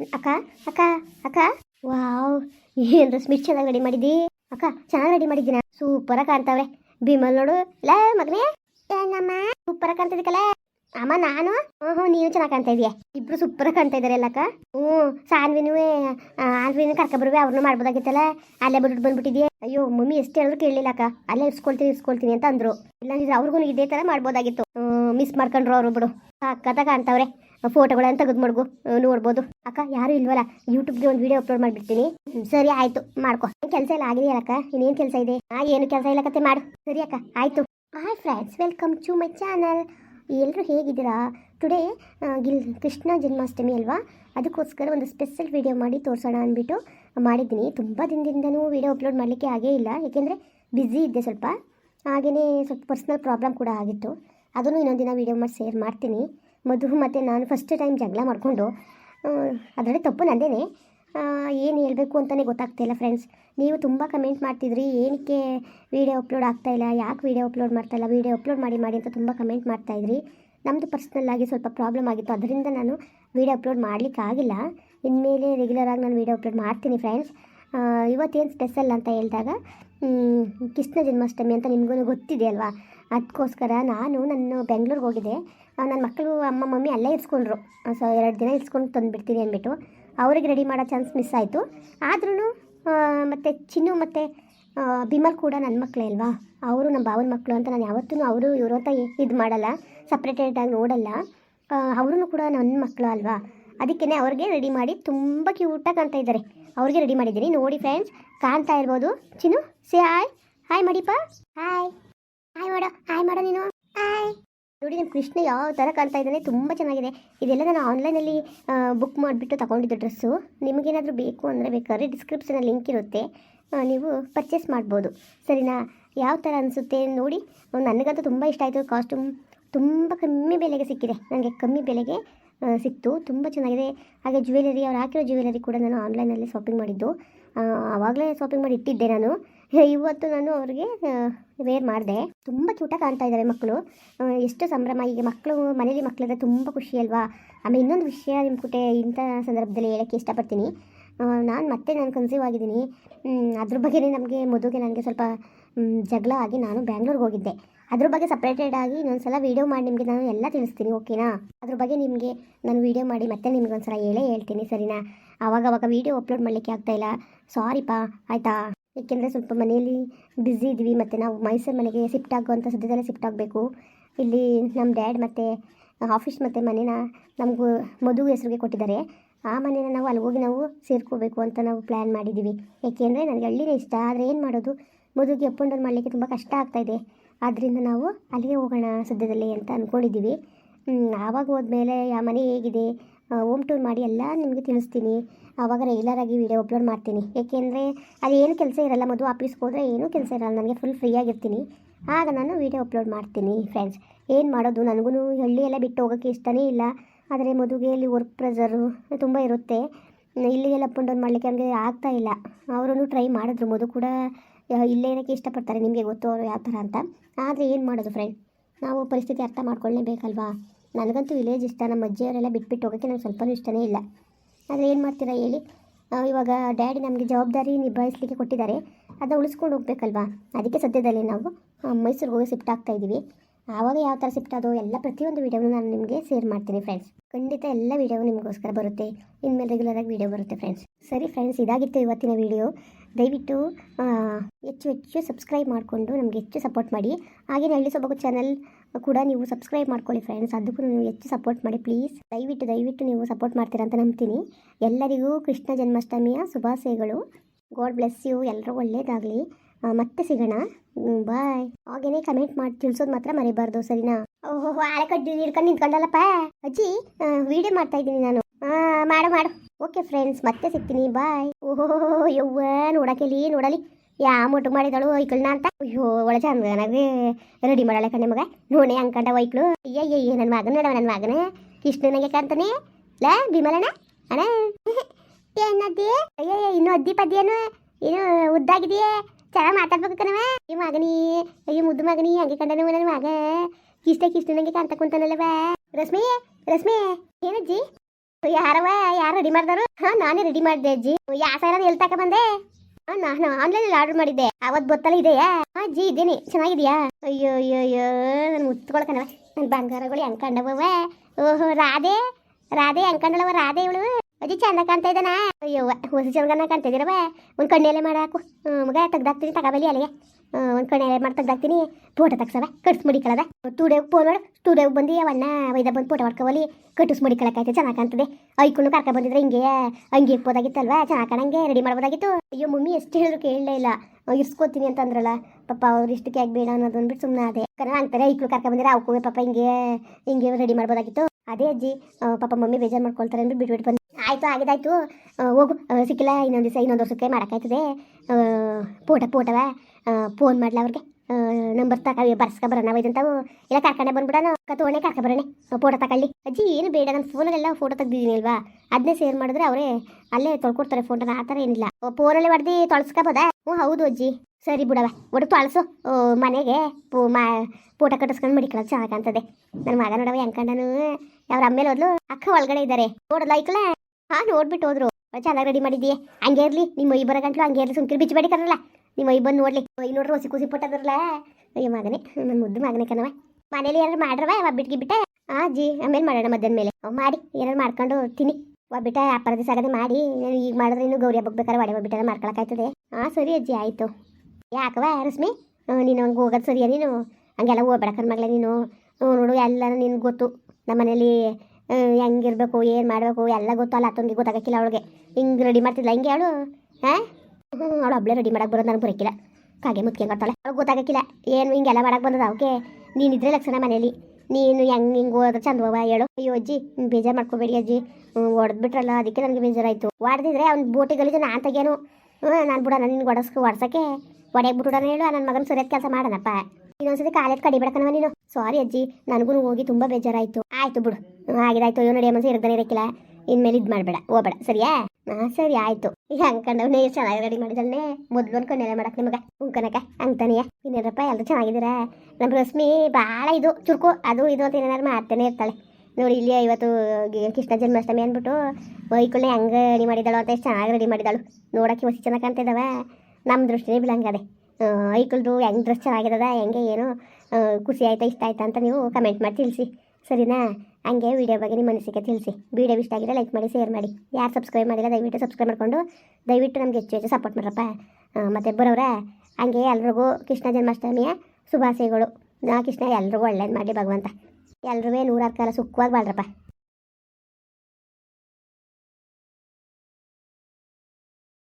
ಅಕ್ಕ ಅಕ್ಕ ಅಕ್ಕ. ವಾವ್ ಏನು ರಶ್ಮಿ ಚೆನ್ನಾಗಿ ರೆಡಿ ಮಾಡಿದ್ದಿ ಅಕ್ಕ, ಚೆನ್ನಾಗಿ ರೆಡಿ ಮಾಡಿದ್ದೀನ? ಸೂಪರಾಗಿ ಕಾಣ್ತಾವ್ರೆ ಭೀಮಲ್ ನೋಡು. ಲೇ, ಮಗನೇ. ಏನಮ್ಮ ಸೂಪರಾಗಿ ಕಾಣ್ತಿದ್ದಕ್ಕಲ್ಲ ಅಮ್ಮ, ನಾನು? ಹ್ಞೂ ಹ್ಞೂ ನೀನು ಚೆನ್ನಾಗಿ ಕಾಣ್ತಾ ಇದೀಯ? ಇಬ್ರು ಸೂಪರಾಗಿ ಕಾಣ್ತಾ ಇದಾರೆ ಅಲ್ಲಕ್ಕ ಹ್ಞೂ ಸಾನ್ವಿನೂ ಆಲ್ವಿನೂ ಕರ್ಕೊಬರ್ವಿ ಅವ್ರನ್ನೂ ಮಾಡ್ಬೋದಾಗಿತ್ತಲ್ಲ? ಅಲ್ಲೇ ಬಿಟ್ಬಿಟ್ಟು ಬಂದ್ಬಿಟ್ಟಿದ್ಯ? ಅಯ್ಯೋ, ಮಮ್ಮಿ ಎಷ್ಟು ಹೇಳಿದ್ರು ಕೇಳಲಿಲ್ಲ ಅಕ್ಕ. ಅಲ್ಲೇ ಇಸ್ಕೊಳ್ತೀನಿ ಇಸ್ಕೊಳ್ತೀನಿ ಅಂತ ಅಂದ್ರು. ಇಲ್ಲಾಂದ್ರೆ ಅವ್ರಿಗೂ ಇದೇ ಥರ ಮಾಡ್ಬೋದಾಗಿತ್ತು. ಮಿಸ್ ಮಾಡ್ಕೊಂಡ್ರು ಅವರು ಬಿಡು. ಅಕ್ಕ ಕಾಣ್ತಾವ್ರೆ. ಫೋಟೋಗಳನ್ನ ತೆಗೆದು ಮಡ್ಗು ನೋಡ್ಬೋದು. ಅಕ್ಕ, ಯಾರು ಇಲ್ವಲ್ಲ ಯೂಟ್ಯೂಬ್ಗೆ ಒಂದು ವಿಡಿಯೋ ಅಪ್ಲೋಡ್ ಮಾಡಿಬಿಡ್ತೀನಿ. ಸರಿ, ಆಯ್ತು, ಮಾಡ್ಕೊ. ಕೆಲಸ ಎಲ್ಲ ಆಗಿದೆಯಲ್ಲಕ್ಕ ಇನ್ನೇನು ಕೆಲಸ ಇದೆ? ಆ, ಏನು ಕೆಲಸ ಇಲ್ಲ ಕತೆ ಮಾಡು. ಸರಿ ಅಕ್ಕ, ಆಯ್ತು. Hi friends welcome to my channel ಎಲ್ಲರೂ ಹೇಗಿದ್ದೀರಾ? ಟುಡೇ ಗಿಲ್, ಕೃಷ್ಣ ಜನ್ಮಾಷ್ಟಮಿ ಅಲ್ವಾ? ಅದಕ್ಕೋಸ್ಕರ ಒಂದು ಸ್ಪೆಷಲ್ ವಿಡಿಯೋ ಮಾಡಿ ತೋರಿಸೋಣ ಅಂದ್ಬಿಟ್ಟು ಮಾಡಿದ್ದೀನಿ. ತುಂಬ ದಿನದಿಂದನೂ ವಿಡಿಯೋ ಅಪ್ಲೋಡ್ ಮಾಡಲಿಕ್ಕೆ ಆಗೇ ಇಲ್ಲ. ಏಕೆಂದರೆ ಬ್ಯುಸಿ ಇದ್ದೆ ಸ್ವಲ್ಪ. ಹಾಗೆಯೇ ಸ್ವಲ್ಪ ಪರ್ಸ್ನಲ್ ಪ್ರಾಬ್ಲಮ್ ಕೂಡ ಆಗಿತ್ತು. ಅದನ್ನು ಇನ್ನೊಂದಿನ ವಿಡಿಯೋ ಮಾಡಿ ಶೇರ್ ಮಾಡ್ತೀನಿ. ಮಧು ಮತ್ತು ನಾನು ಫಸ್ಟ್ ಟೈಮ್ ಜಗಳ ಮಾಡಿಕೊಂಡು ಅದರಲ್ಲಿ ತಪ್ಪು ನಂದೇನೆ ಏನು ಹೇಳಬೇಕು ಅಂತಲೇ ಗೊತ್ತಾಗ್ತಾಯಿಲ್ಲ ಫ್ರೆಂಡ್ಸ್ ನೀವು ತುಂಬ ಕಮೆಂಟ್ ಮಾಡ್ತಿದ್ರಿ. ಏನಕ್ಕೆ ವೀಡಿಯೋ ಅಪ್ಲೋಡ್ ಆಗ್ತಾಯಿಲ್ಲ ಯಾಕೆ ವೀಡಿಯೋ ಅಪ್ಲೋಡ್ ಮಾಡ್ತಾಯಿಲ್ಲ ವೀಡಿಯೋ ಅಪ್ಲೋಡ್ ಮಾಡಿ ಮಾಡಿ ಅಂತ ತುಂಬ ಕಮೆಂಟ್ ಮಾಡ್ತಾಯಿದ್ರಿ ನಮ್ಮದು ಪರ್ಸ್ನಲ್ಲಾಗಿ ಸ್ವಲ್ಪ ಪ್ರಾಬ್ಲಮ್ ಆಗಿತ್ತು. ಅದರಿಂದ ನಾನು ವೀಡಿಯೋ ಅಪ್ಲೋಡ್ ಮಾಡಲಿಕ್ಕಾಗಿಲ್ಲ ಇನ್ಮೇಲೆ ರೆಗ್ಯುಲರಾಗಿ ನಾನು ವೀಡಿಯೋ ಅಪ್ಲೋಡ್ ಮಾಡ್ತೀನಿ ಫ್ರೆಂಡ್ಸ್ ಇವತ್ತೇನು ಸ್ಪೆಷಲ್ ಅಂತ ಹೇಳಿದಾಗ ಕೃಷ್ಣ ಜನ್ಮಾಷ್ಟಮಿ ಅಂತ ನಿಮಗೂ ಗೊತ್ತಿದೆ ಅಲ್ವಾ? ಅದಕ್ಕೋಸ್ಕರ ನಾನು ನನ್ನ ಬೆಂಗ್ಳೂರಿಗೆ ಹೋಗಿದ್ದೆ. ನನ್ನ ಮಕ್ಕಳು ಅಮ್ಮ, ಮಮ್ಮಿ ಅಲ್ಲೇ ಇರಿಸ್ಕೊಂಡ್ರು. ಸೊ ಎರಡು ದಿನ ಇರಿಸ್ಕೊಂಡು ತಂದುಬಿಡ್ತೀನಿ ಅಂದ್ಬಿಟ್ಟು. ಅವ್ರಿಗೆ ರೆಡಿ ಮಾಡೋ ಚಾನ್ಸ್ ಮಿಸ್ ಆಯಿತು. ಆದ್ರೂ ಮತ್ತು ಚಿನ್ನು ಮತ್ತು ಬಿಮಲ್ ಕೂಡ ನನ್ನ ಮಕ್ಕಳೇ ಅಲ್ವಾ? ಅವರು ನಮ್ಮ ಭಾವನ ಮಕ್ಕಳು ಅಂತ ನಾನು ಯಾವತ್ತೂ ಅವರು, ಇವರು ಅಂತ ಇದು ಮಾಡಲ್ಲ. ಸಪ್ರೇಟೆಡಾಗಿ ನೋಡಲ್ಲ. ಅವ್ರೂ ಕೂಡ ನನ್ನ ಮಕ್ಕಳು ಅಲ್ವಾ? ಅದಕ್ಕೇ ಅವ್ರಿಗೆ ರೆಡಿ ಮಾಡಿ ತುಂಬ ಕ್ಯೂಟಾಗಿ ಕಾಣ್ತಾ ಇದ್ದಾರೆ. ಅವ್ರಿಗೆ ರೆಡಿ ಮಾಡಿದ್ದೀನಿ. ನೋಡಿ ಫ್ರೆಂಡ್ಸ್ ಕಾಣ್ತಾ ಇರ್ಬೋದು. ಚಿನ್ನು ಸೇ ಹಾಯ್ ಹಾಯ್ ಮಾಡಿಪ್ಪ ಹಾಯ್ ಹಾಯ್ ಮಾಡೋ ಹಾಯ್ ಮಾಡೋ ನೀನು? ಹಾಯ್ ನೋಡಿ ನಮ್ಮ ಕೃಷ್ಣ ಯಾವ ಥರ ಕಾಣ್ತಾ ಇದ್ದಾನೆ, ತುಂಬ ಚೆನ್ನಾಗಿದೆ. ಇದೆಲ್ಲ ನಾನು ಆನ್ಲೈನಲ್ಲಿ ಬುಕ್ ಮಾಡಿಬಿಟ್ಟು ತಗೊಂಡಿದ್ದು ಡ್ರೆಸ್ಸು ನಿಮಗೇನಾದರೂ ಬೇಕು ಅಂದರೆ ಬೇಕಾದ್ರೆ ಡಿಸ್ಕ್ರಿಪ್ಷನಲ್ಲಿ ಲಿಂಕ್ ಇರುತ್ತೆ. ನೀವು ಪರ್ಚೇಸ್ ಮಾಡ್ಬೋದು. ಸರಿನಾ? ಯಾವ ಥರ ಅನಿಸುತ್ತೆ ನೋಡಿ. ನನಗಂತೂ ತುಂಬ ಇಷ್ಟ ಆಯಿತು. ಕಾಸ್ಟ್ಯೂಮ್ ತುಂಬ ಕಮ್ಮಿ ಬೆಲೆಗೆ ಸಿಕ್ಕಿದೆ. ನನಗೆ ಕಮ್ಮಿ ಬೆಲೆಗೆ ಸಿಕ್ತು. ತುಂಬ ಚೆನ್ನಾಗಿದೆ. ಹಾಗೆ ಜ್ಯುವೆಲರಿ ಅವ್ರು ಹಾಕಿರೋ ಜ್ಯುವೆಲರಿ ಕೂಡ ನಾನು ಆನ್ಲೈನಲ್ಲಿ ಶಾಪಿಂಗ್ ಮಾಡಿದ್ದು. ಆವಾಗಲೇ ಶಾಪಿಂಗ್ ಮಾಡಿ ಇಟ್ಟಿದ್ದೆ ನಾನು. ಇವತ್ತು ನಾನು ಅವ್ರಿಗೆ ವೇರ್ ಮಾಡಿದೆ. ತುಂಬ ಚೂಟ ಕಾಣ್ತಾ ಇದ್ದಾರೆ ಮಕ್ಕಳು. ಎಷ್ಟು ಸಂಭ್ರಮ. ಈಗ ಮಕ್ಕಳು, ಮನೇಲಿ ಮಕ್ಕಳಿದ್ರೆ ತುಂಬ ಖುಷಿ ಅಲ್ವಾ? ಆಮೇಲೆ ಇನ್ನೊಂದು ವಿಷಯ ನಿಮ್ಮ ಕೂಟೆ ಇಂಥ ಸಂದರ್ಭದಲ್ಲಿ ಹೇಳೋಕ್ಕೆ ಇಷ್ಟಪಡ್ತೀನಿ. ನಾನು ಮತ್ತೆ ನಾನು ಕನ್ಸೀವ್ ಆಗಿದ್ದೀನಿ. ಅದ್ರ ಬಗ್ಗೆನೇ ನಮಗೆ ಮದುವೆಗೆ ನನಗೆ ಸ್ವಲ್ಪ ಜಗಳ ಆಗಿ ನಾನು ಬ್ಯಾಂಗ್ಳೂರಿಗೆ ಹೋಗಿದ್ದೆ. ಅದ್ರ ಬಗ್ಗೆ ಸಪ್ರೇಟೆಡ್ ಆಗಿ ಇನ್ನೊಂದು ಸಲ ವೀಡಿಯೋ ಮಾಡಿ ನಿಮಗೆ ನಾನು ಎಲ್ಲ ತಿಳಿಸ್ತೀನಿ ಓಕೆನಾ ಅದ್ರ ಬಗ್ಗೆ ನಿಮಗೆ ನಾನು ವೀಡಿಯೋ ಮಾಡಿ ಮತ್ತೆ ನಿಮ್ಗೆ ಒಂದು ಸಲ ಹೇಳೇ ಹೇಳ್ತೀನಿ, ಸರಿನಾ? ಆವಾಗ ಅವಾಗ ವೀಡಿಯೋ ಅಪ್ಲೋಡ್ ಮಾಡಲಿಕ್ಕೆ ಆಗ್ತಾಯಿಲ್ಲ ಸಾರಿಪಾ ಆಯಿತಾ? ಏಕೆಂದರೆ ಸ್ವಲ್ಪ ಮನೆಯಲ್ಲಿ ಬ್ಯುಸಿ ಇದ್ವಿ, ಮತ್ತು ನಾವು ಮೈಸೂರು ಮನೆಗೆ ಶಿಫ್ಟ್ ಆಗುವಂಥ ಸದ್ಯದಲ್ಲೇ ಶಿಫ್ಟ್ ಆಗಬೇಕು. ಇಲ್ಲಿ ನಮ್ಮ ಡ್ಯಾಡ್ ಮತ್ತು ಆಫೀಸ್ ಮತ್ತು ಮನೇನ ನಮಗೂ ಮಧು ಹೆಸರಿಗೆ ಕೊಟ್ಟಿದ್ದಾರೆ. ಆ ಮನೇನ ನಾವು ಅಲ್ಲಿ ಹೋಗಿ ನಾವು ಸೇರ್ಕೋಬೇಕು ಅಂತ ನಾವು ಪ್ಲ್ಯಾನ್ ಮಾಡಿದ್ದೀವಿ. ಏಕೆಂದರೆ ನನಗೆ ಹಳ್ಳಿನೇ ಇಷ್ಟ, ಆದರೆ ಏನು ಮಾಡೋದು? ಮದುವೆಗೆ ಅಪ್ ಆ್ಯಂಡ್ ಡೌನ್ ಮಾಡಲಿಕ್ಕೆ ತುಂಬ ಕಷ್ಟ ಆಗ್ತಾಯಿದೆ ಆದ್ದರಿಂದ ನಾವು ಅಲ್ಲಿಗೆ ಹೋಗೋಣ ಸದ್ಯದಲ್ಲಿ ಅಂತ ಅಂದ್ಕೊಂಡಿದ್ದೀವಿ ಆವಾಗ ಹೋದ್ಮೇಲೆ ಆ ಮನೆ ಹೇಗಿದೆ? ಹೋಮ್ ಟೂರ್ ಮಾಡಿ ಎಲ್ಲ ನಿಮಗೆ ತಿಳಿಸ್ತೀನಿ. ಆವಾಗ ರೆಗ್ಯುಲರಾಗಿ ವೀಡಿಯೋ ಅಪ್ಲೋಡ್ ಮಾಡ್ತೀನಿ. ಏಕೆಂದರೆ ಏನು ಕೆಲಸ ಇರಲ್ಲ, ಮದುವೆ ಆಫೀಸ್ಗೆ ಹೋದರೆ ಏನೂ ಕೆಲಸ ಇರಲ್ಲ. ನನಗೆ ಫುಲ್ ಫ್ರೀ ಆಗಿರ್ತೀನಿ. ಆಗ ನಾನು ವೀಡಿಯೋ ಅಪ್ಲೋಡ್ ಮಾಡ್ತೀನಿ ಫ್ರೆಂಡ್ಸ್ ಏನು ಮಾಡೋದು? ನನಗೂ ಎಲ್ಲ ಬಿಟ್ಟು ಹೋಗೋಕ್ಕೆ ಇಷ್ಟನೇ ಇಲ್ಲ. ಆದರೆ ಮದುವೆಗೆ ಇಲ್ಲಿ ವರ್ಕ್ ಪ್ರೆಸರು ತುಂಬ ಇರುತ್ತೆ. ಇಲ್ಲಿಗೆಲ್ಲ ಅಪ್ ಆ್ಯಂಡ್ ಡೌನ್ ಮಾಡಲಿಕ್ಕೆ ನನಗೆ ಆಗ್ತಾ ಇಲ್ಲ. ಅವರೂ ಟ್ರೈ ಮಾಡಿದ್ರು. ಮದು ಕೂಡ ಇಲ್ಲೇ ಏನಕ್ಕೆ ಇಷ್ಟಪಡ್ತಾರೆ? ನಿಮಗೆ ಗೊತ್ತು ಅವರು ಯಾವ ಥರ ಅಂತ. ಆದರೆ ಏನು ಮಾಡೋದು ಫ್ರೆಂಡ್ ನಾವು ಪರಿಸ್ಥಿತಿ ಅರ್ಥ ಮಾಡ್ಕೊಳ್ಳೇಬೇಕಲ್ವಾ ನನಗಂತೂ ವಿಲೇಜ್ ಇಷ್ಟ, ನಮ್ಮ ಅಜ್ಜಿಯವರೆಲ್ಲ ಬಿಟ್ಬಿಟ್ಟು ಹೋಗೋಕ್ಕೆ ನನಗೆ ಸ್ವಲ್ಪನೂ ಇಷ್ಟನೇ ಇಲ್ಲ. ಆದರೆ ಏನು ಮಾಡ್ತೀರಾ ಹೇಳಿ? ಇವಾಗ ಡ್ಯಾಡಿ ನಮಗೆ ಜವಾಬ್ದಾರಿ ನಿಭಾಯಿಸಲಿಕ್ಕೆ ಕೊಟ್ಟಿದ್ದಾರೆ. ಅದನ್ನ ಉಳಿಸ್ಕೊಂಡು ಹೋಗ್ಬೇಕಲ್ವಾ? ಅದಕ್ಕೆ ಸದ್ಯದಲ್ಲಿ ನಾವು ಮೈಸೂರಿಗೆ ಹೋಗಿ ಶಿಫ್ಟ್ ಆಗ್ತಾ ಇದ್ದೀವಿ ಆವಾಗ ಯಾವ ಥರ ಆದೋ ಎಲ್ಲ ಪ್ರತಿಯೊಂದು ವೀಡಿಯೋನು ನಾನು ನಿಮಗೆ ಶೇರ್ ಮಾಡ್ತೀನಿ ಫ್ರೆಂಡ್ಸ್ ಖಂಡಿತ ಎಲ್ಲ ವೀಡಿಯೋ ನಿಮಗೋಸ್ಕರ ಬರುತ್ತೆ. ಇನ್ಮೇಲೆ ರೆಗ್ಯುಲರಾಗಿ ವೀಡಿಯೋ ಬರುತ್ತೆ ಫ್ರೆಂಡ್ಸ್ ಸರಿ ಫ್ರೆಂಡ್ಸ್ ಇದಾಗಿತ್ತು ಇವತ್ತಿನ ವೀಡಿಯೋ ದಯವಿಟ್ಟು ಹೆಚ್ಚು ಹೆಚ್ಚು ಸಬ್ಸ್ಕ್ರೈಬ್ ಮಾಡಿಕೊಂಡು ನಮಗೆ ಹೆಚ್ಚು ಸಪೋರ್ಟ್ ಮಾಡಿ. ಹಾಗೆಯೇ ಹಳ್ಳಿ ಸೊಬಗು ಚಾನಲ್ ಕೂಡ ನೀವು ಸಬ್ಸ್ಕ್ರೈಬ್ ಮಾಡ್ಕೊಳ್ಳಿ ಫ್ರೆಂಡ್ಸ್ ಅದಕ್ಕೂ ನೀವು ಹೆಚ್ಚು ಸಪೋರ್ಟ್ ಮಾಡಿ ಪ್ಲೀಸ್ ದಯವಿಟ್ಟು ದಯವಿಟ್ಟು ನೀವು ಸಪೋರ್ಟ್ ಮಾಡ್ತೀರಾ ಅಂತ ನಂಬ್ತೀನಿ. ಎಲ್ಲರಿಗೂ ಕೃಷ್ಣ ಜನ್ಮಾಷ್ಟಮಿಯ ಶುಭಾಶಯಗಳು. ಗಾಡ್ ಬ್ಲೆಸ್ ಯು ಎಲ್ಲರೂ ಒಳ್ಳೇದಾಗಲಿ. ಮತ್ತೆ ಸಿಗೋಣ. ಬಾಯ್. ಹಾಗೇನೆ ಕಮೆಂಟ್ ಮಾಡಿ ತಿಳಿಸೋದು ಮಾತ್ರ ಮರಿಬಾರ್ದು, ಸರಿನಾ? ಓಹೋ ಆಳೆ ಕಡ್ಡಿ ಹಿಡ್ಕೊಂಡು ನಿಂತ್ಕೊಂಡಲ್ಲಪ್ಪ. ಅಜ್ಜಿ ವಿಡಿಯೋ ಮಾಡ್ತಾ ಇದ್ದೀನಿ ನಾನು. ಮಾಡು ಮಾಡು. ಓಕೆ ಫ್ರೆಂಡ್ಸ್ ಮತ್ತೆ ಸಿಗ್ತೀನಿ, ಬಾಯ್. ಓಹೋ ಯವ್ವ ನೋಡಕ್ಕೆಲ್ಲಿ ನೋಡಲಿ. ಯಾ ಮೊಟ್ಟು ಮಾಡಿದಳು ಐಕಳ್ನ ಅಂತ. ಅಯ್ಯೋ, ಒಳ ಚಂದನಾಗೆ ರೆಡಿ ಮಾಡಲ್ಲ ಕಣ್ಣೆ ಮಗ. ನೋಣೆ ಅಂಕಂಡ ವೈಕ್ಳು. ಅಯ್ಯ ನನ್ನ ಮಗನ ನಡವ ನನ್ನ ಮಗನ. ಕೃಷ್ಣನಿಗೆ ಕಾಣ್ತಾನೆ. ಲಾ ಬಿಮಲಣ ಅಣ್ಣ. ಏನದ್ದಿ? ಅಯ್ಯ ಇನ್ನು ಅದ್ದಿ ಪದ್ಯನು ಏನು ಉದ್ದಾಗಿದೆಯೇ? ಚೆನ್ನಾಗಿ ಮಾತಾಡ್ಬೇಕು ಈ ಮಗನಿ ಅಯ್ಯೋ ಮುದ್ದು ಮಗನಿ ಹಂಗೆ ಕಂಡನ ನನ್ನ ಮಗ. ಕಿಷ್ಟ ಕಿಷ್ಟ ನಂಗೆ ಕಾಣ್ತಾ ಕುಂತಾನಲ್ಲವ. ರಶ್ಮಿ ರಶ್ಮಿ, ಏನಜ್ಜಿ? ಯಾರವ? ಯಾರು ರೆಡಿ ಮಾಡ್ದಾರು ಹಾ, ನಾನೇ ರೆಡಿ ಮಾಡಿದೆ ಅಜ್ಜಿ. ಯಾ ಸೈರ ಎಲ್ಲಿ ತಕ ಬಂದೆ? ನಾನು ಆನ್ಲೈನಲ್ಲಿ ಆರ್ಡರ್ ಮಾಡಿದ್ದೆ. ಅವತ್ ಗೊತ್ತಲ್ಲ ಇದೆಯಾ? ಹಾ, ಅಜ್ಜಿ, ಇದ್ದೀನಿ. ಚೆನ್ನಾಗಿದ್ಯಾ? ಅಯ್ಯೋ ಅಯ್ಯೋ ಅಯ್ಯೋ, ನಾನು ಮುತ್ಕೊಳ್ಕನವ. ನನ್ನ ಬಂಗಾರಗಳು ಹೆಂಗ್ ಕಂಡವ ಓಹೋ, ರಾಧೆ ರಾಧೆ ಹೆಂಗ್ ಕಂಡಳವ? ರಾಧೆ ಇವಳು? ಅಜ್ಜಿ ಚಂದ ಕಾಣ್ತಾ ಇದ್ದಾನ? ಅಯ್ಯೋ, ಹೊಸ ಚಂದನ ಕಾಣ್ತಾ ಇದ್ದೀರವ ಒಂದು ಕಣ್ಣೆಲೆ ಮಾಡಾಕು. ಮಗ, ತೆಗ್ದಾಕ್ತೀನಿ ತಗಬಲಿ ಅಲ್ಲಿಗೆ ಒಂದು ಕಣ್ಣೆಲೆ ಮಾಡಿ ತೆಗ್ದಾಕ್ತೀನಿ. ಫೋಟೋ ತಗ್ಸವ, ಕಟ್ಸ್ ಮಡಿಕಳದ ಸ್ಟುಡಿಯೋಗೆ ಫೋನ್ ಮಾಡು. ಸ್ಟುಡಿಯೋಗೆ ಬಂದು, ಅವನ್ನ ವೈದ ಬಂದು ಫೋಟೋ ಮಾಡ್ಕೋವಲಿ ಕಟ್ಟಿಸ್ ಮಡಿಕಳಕೈತೆ ಚೆನ್ನಾಗಿ ಕಾಣ್ತದೆ. ಐಕೊಂಡು ಕರ್ಕ ಬಂದಿದ್ರೆ ಹಿಂಗೆ ಹಂಗೆ ಇಕ್ಬೋದಾಗಿತ್ತಲ್ವಾ ಚೆನ್ನಾಗಿ ಕಾಣಂಗೆ ರೆಡಿ ಮಾಡ್ಬೋದಾಗಿತ್ತು. ಅಯ್ಯೋ, ಮಮ್ಮಿ, ಎಷ್ಟು ಹೇಳಿದ್ರು ಕೇಳಲೇ ಇಲ್ಲ. ಇರ್ಸ್ಕೊತೀನಿ ಅಂತ ಅಂದ್ರಲ್ಲ ಪಾಪ ಅವ್ರು ಇಷ್ಟಕ್ಕೆ ಯಾಕೆ ಬೇಡ ಅನ್ನೋದು ಅಂದ್ಬಿಟ್ಟು ಸುಮ್ಮನೆ ಅದೇ ಕಣ ಅಂತಾರೆ ಐಕ್ಳು ಕರ್ಕ ಬಂದಿರ ಅವಕ್ಕೂ ಪಾಪ ಹಿಂಗೆ ಹಿಂಗೆ ರೆಡಿ ಮಾಡ್ಬೋದಾಗಿತ್ತು. ಅದೇ ಅಜ್ಜಿ ಪಪ್ಪ ಪಾಪ ಮಮ್ಮಿ ಬೇಜಾರು ಮಾಡ್ಕೊಳ್ತಾರೆ ಅಂದ್ಬಿಟ್ಟು ಬಿಟ್ಬಿಟ್ಟು ಬಂದು ಆಯ್ತು ಆಗಿದಾಯ್ತು ಹೋಗು. ಸಿಕ್ಕಿಲ್ಲ, ಇನ್ನೊಂದು ದಿವಸ, ಇನ್ನೊಂದು ವರ್ಷಕ್ಕೆ ಮಾಡೋಕ್ಕಾಯ್ತದೆ ಫೋಟೋ ಪೋಟವ. ಫೋನ್ ಮಾಡ್ಲ ಅವ್ರಿಗೆ. ನಂಬರ್ ತಕ ಬರ್ಸ್ಕ ಬರೋಣ ಒಯ್ದಂತಾವು ಇಲ್ಲ, ಕರ್ಕೊಂಡೆ ಬಂದ್ಬಿಡೋಣ. ತೊಗೊಂಡೆ ಕರ್ಕ ಬರೋಣ. ಫೋಟೋ ತಗೊಳ್ಳಿ ಅಜ್ಜಿ, ಏನು ಬೇಡ ನನ್ನ ಫೋನಲ್ಲೆಲ್ಲ ಫೋಟೋ ತೆಗ್ದಿದ್ದೀನಿ ಅಲ್ವಾ? ಅದನ್ನೇ ಶೇರ್ ಮಾಡಿದ್ರೆ ಅವರೇ ಅಲ್ಲೇ ತೊಳ್ಕೊಡ್ತಾರೆ ಫೋಟೋನ ಆ ಥರ ಏನಿಲ್ಲ. ಫೋನಲ್ಲಿ ಹೊಡೆದು ತೊಳ್ಸ್ಕೊಬೋದಾ? ಹ್ಞೂ, ಹೌದು ಅಜ್ಜಿ. ಸರಿ ಬಿಡವ. ಒಟ್ಟು ತೊಳಸು. ಮನೆಗೆ ಪೂ, ಮಾ ಫೋಟೋ ಕಟ್ಟಿಸ್ಕೊಂಡು ಮಡಿಕೊಳ್ಳೋದು ಕಾಣ್ತದೆ. ನನ್ನ ಮಗ ನೋಡವ ಹೆಂಕಂಡನು ಅವ್ರ ಅಮ್ಮೇಲೆ ಹೋದ್ಲು, ಅಕ್ಕ ಒಳಗಡೆ ಇದ್ದಾರೆ. ನೋಡಲ್ಲ ಐಕಲ ಹಾ, ನೋಡ್ಬಿಟ್ಟು ಹೋದ್ರು. ಚೆನ್ನಾಗಿ ರೆಡಿ ಮಾಡಿದ್ದೀಯ? ಹಂಗೆ ಇರ್ಲಿ, ನಿಮ್ಮ ಇಬ್ಬರ ಗಂಟ್ಲು ಹಂಗೆ ಇರ್ಲಿ, ಸುಮ್ಕಿರಿ ಬಿಚ್ಚಬೇಡಿ ಕರಲ್ಲ ನಿಮ್ಮ ಇಬ್ಬರು ನೋಡ್ಲಿ. ಈ ನೋಡ್ರಿ ಹೊಸಿ ಕುಸಿ ಪಟ್ಟದ್ರಲ್ಲ. ಅಯ್ಯೋ, ಮಗನೇ ನನ್ನ ಮುದ್ದು ಮಗನೇ ಕಣವ ಮನೇಲಿ ಏನಾರು ಮಾಡ್ರವ ಒಬ್ಬಿಟ್ಗೆ ಬಿಟ್ಟೆ. ಆ, ಜಿ, ಆಮೇಲೆ ಮಾಡೋಣ ಮಧ್ಯಾಹ್ನ ಮೇಲೆ. ಮಾಡಿ ಏನಾರು ಮಾಡ್ಕೊಂಡು ತಿನ್ನಿ. ಒಬ್ಬಿಟ್ಟ ಅಪ್ಪರ ದಿವಸ ಆಗದೆ ಮಾಡಿ. ಈಗ ಮಾಡಿದ್ರೆ ಇನ್ನು ಗೌರಿ ಹಬ್ಬಕ್ಕೆ ಬೇಕಾದ್ರೆ ಒಡೆ ಒಬ್ಬಿಟ್ಟ ಮಾಡ್ಕೊಳಕ್ಕಾಯ್ತದೆ. ಹಾಂ ಸರಿ, ಅಜ್ಜಿ, ಆಯಿತು. ಯಾಕವ ರಶ್ಮಿ? ನೀನು ಹಂಗೆ ಹೋಗೋದು ಸರಿಯಾ ನೀನು? ಹಂಗೆಲ್ಲ ಹೋಗ್ಬೇಡ ಮಗಳೇ ನೀನು. ನೋಡು ಎಲ್ಲ ನಿನ್ಗೆ ಗೊತ್ತು. ನಮ್ಮ ಮನೇಲಿ ಹೆಂಗಿರ್ಬೇಕು, ಏನು ಮಾಡಬೇಕು, ಎಲ್ಲ ಗೊತ್ತಲ್ಲ ಅತ್ತೊಂಗೆ ಗೊತ್ತಾಗಕ್ಕಿಲ್ಲ ಅವಳಿಗೆ. ಹಿಂಗೆ ರೆಡಿ ಮಾಡ್ತಿದ್ಲ, ಹಿಂಗೆ ಅವಳು? ಹಾಂ? ಅವಳು ಒಬ್ಬಳೇ ರೆಡಿ ಮಾಡಕ್ಕೆ ಬರೋದು ನನಗೆ ಬರೋಕ್ಕಿಲ್ಲ ಕಾಗೆ ಮುತ್ಕೆ ಬರ್ತಾಳೆ ಅವ್ಳಿಗೆ ಗೊತ್ತಾಗಕ್ಕಿಲ್ಲ. ಏನು ಹಿಂಗೆಲ್ಲ ಮಾಡಕ್ಕೆ ಬಂದದ ಅವಕ್ಕೆ ನೀನಿದ್ರೆ ಲಕ್ಷಣ ಮನೇಲಿ. ನೀನು ಹೆಂಗೆ ಹಿಂಗೆ ಹೋದ್ರೆ ಹೋಗ ಹೇಳು. ಅಯ್ಯೋ ಅಜ್ಜಿ ಬೇಜಾರು ಮಾಡ್ಕೋಬೇಡಿ ಅಜ್ಜಿ. ಹೊಡೆದ್ಬಿಟ್ರಲ್ಲ ಅದಕ್ಕೆ ನನಗೆ ಬೇಜಾರಾಯಿತು. ಹೊಡೆದಿದ್ರೆ ಅವ್ನ ಬೋಟಿಗಳಿದ್ದು ನಾನು ತೆಗೇನು ಹ್ಞೂ ನಾನು ಬಿಡೋಣ ನಿನ್ಗೆ ಹೊಡಸ್ಕೊ ಹೊಡ್ಸಕ್ಕೆ ಒಡೆಗೆ ಬಿಟ್ಬಿಡೋಣ ಹೇಳು ನನ್ನ ಮಗನ ಸರಿಯಾದ ಕೆಲಸ ಮಾಡೋಣಪ್ಪ. ಇನ್ನೊಂದ್ಸತಿ ಕಾಲೇಜ್ ಕಡಿಬೇಡಕನವ ನೀನು ಸಾರಿ ಅಜ್ಜಿ, ನನಗೂ ಹೋಗಿ ತುಂಬಾ ಬೇಜಾರಾಯಿತು. ಆಯ್ತು ಬಿಡು. ಆಗಿದಾಯ್ತು. ಅಯ್ಯೋ ನೋಡಿ ಮನಸ್ಸು ಇರ್ದಾನೆ ಇರಕ್ಕಿಲ್ಲ ಇನ್ಮೇಲೆ ಇದ್ ಮಾಡಬೇಡ. ಹೋಗ್ಬೇಡ. ಸರಿಯಾ? ಹಾಂ, ಸರಿ, ಆಯ್ತು. ಈಗ ಅನ್ಕೊಂಡವ್ನೇ ಚೆನ್ನಾಗಿ ರೆಡಿ ಮಾಡಿದಲ್ನೇ. ಮೊದಲು ಅನ್ಕೊಂಡೆಲ್ಲ ಮಾಡಕ್ಕೆ ನಿಮಗೆ. ಉಂಕನಕ ಅಂತಾನೆಯ ಇನ್ನೇನಪ್ಪ ಎಲ್ಲರೂ ಚೆನ್ನಾಗಿದ್ದೀರಾ? ನಮ್ಮ ರಶ್ಮಿ ಬಾಳ ಇದು, ಚುರುಕು. ಅದು, ಇದು ಅಂತ ಏನಾದ್ರು ಮಾಡ್ತಾನೆ ಇರ್ತಾಳೆ. ನೋಡಿ ಇಲ್ಲಿ ಇವತ್ತು ಕೃಷ್ಣ ಜನ್ಮಾಷ್ಟಮಿ ಅಂದ್ಬಿಟ್ಟು ವೈಕುಳ್ಳೆ ಹೆಂಗೆ ರೆಡಿ ಮಾಡಿದಾಳು ಅಂತ, ಎಷ್ಟು ಚೆನ್ನಾಗಿ ರೆಡಿ ಮಾಡಿದಾಳು ನೋಡೋಕ್ಕೆ ಹೊಸ ಚೆನ್ನಾಗಿ ಕಾಣ್ತಿದ್ದಾವೆ ನಮ್ಮ ದೃಷ್ಟಿನೇ ಬಿಡಂಗದೆ ಐಕಲ್ದು ಹೆಂಗೆ ಡ್ರೆಸ್ ಚೆನ್ನಾಗಿರದ ಹೆಂಗೆ ಏನು ಖುಷಿ ಆಯ್ತಾ, ಇಷ್ಟ ಆಯ್ತಾ ಅಂತ ನೀವು ಕಮೆಂಟ್ ಮಾಡಿ ತಿಳಿಸಿ. ಸರಿನಾ? ಹಂಗೆ ವಿಡಿಯೋ ಬಗ್ಗೆ ನಿಮ್ಮ ಮನಸ್ಸಿಗೆ ತಿಳಿಸಿ. ವೀಡಿಯೋ ಇಷ್ಟ ಆಗಿದ್ರೆ ಲೈಕ್ ಮಾಡಿ ಶೇರ್ ಮಾಡಿ. ಯಾರು ಸಬ್ಸ್ಕ್ರೈಬ್ ಮಾಡಿಲ್ಲ, ದಯವಿಟ್ಟು ಸಬ್ಸ್ಕ್ರೈಬ್ ಮಾಡಿಕೊಂಡು, ದಯವಿಟ್ಟು ನಮ್ಗೆ ಹೆಚ್ಚು ಹೆಚ್ಚು ಸಪೋರ್ಟ್ ಮಾಡ್ರಪ್ಪ. ಮತ್ತೆ ಬರೋರ ಹಂಗೆ ಎಲ್ರಿಗೂ ಕೃಷ್ಣ ಜನ್ಮಾಷ್ಟಮಿಯ ಶುಭಾಶಯಗಳು. ನಾ ಕೃಷ್ಣ ಎಲ್ರಿಗೂ ಒಳ್ಳೇದು ಮಾಡಿ ಭಗವಂತ. ಎಲ್ರೂ ನೂರಾರು ಕಾಲ ಸುಖವಾಗಿ ಬಾಳ್ರಪ್ಪ.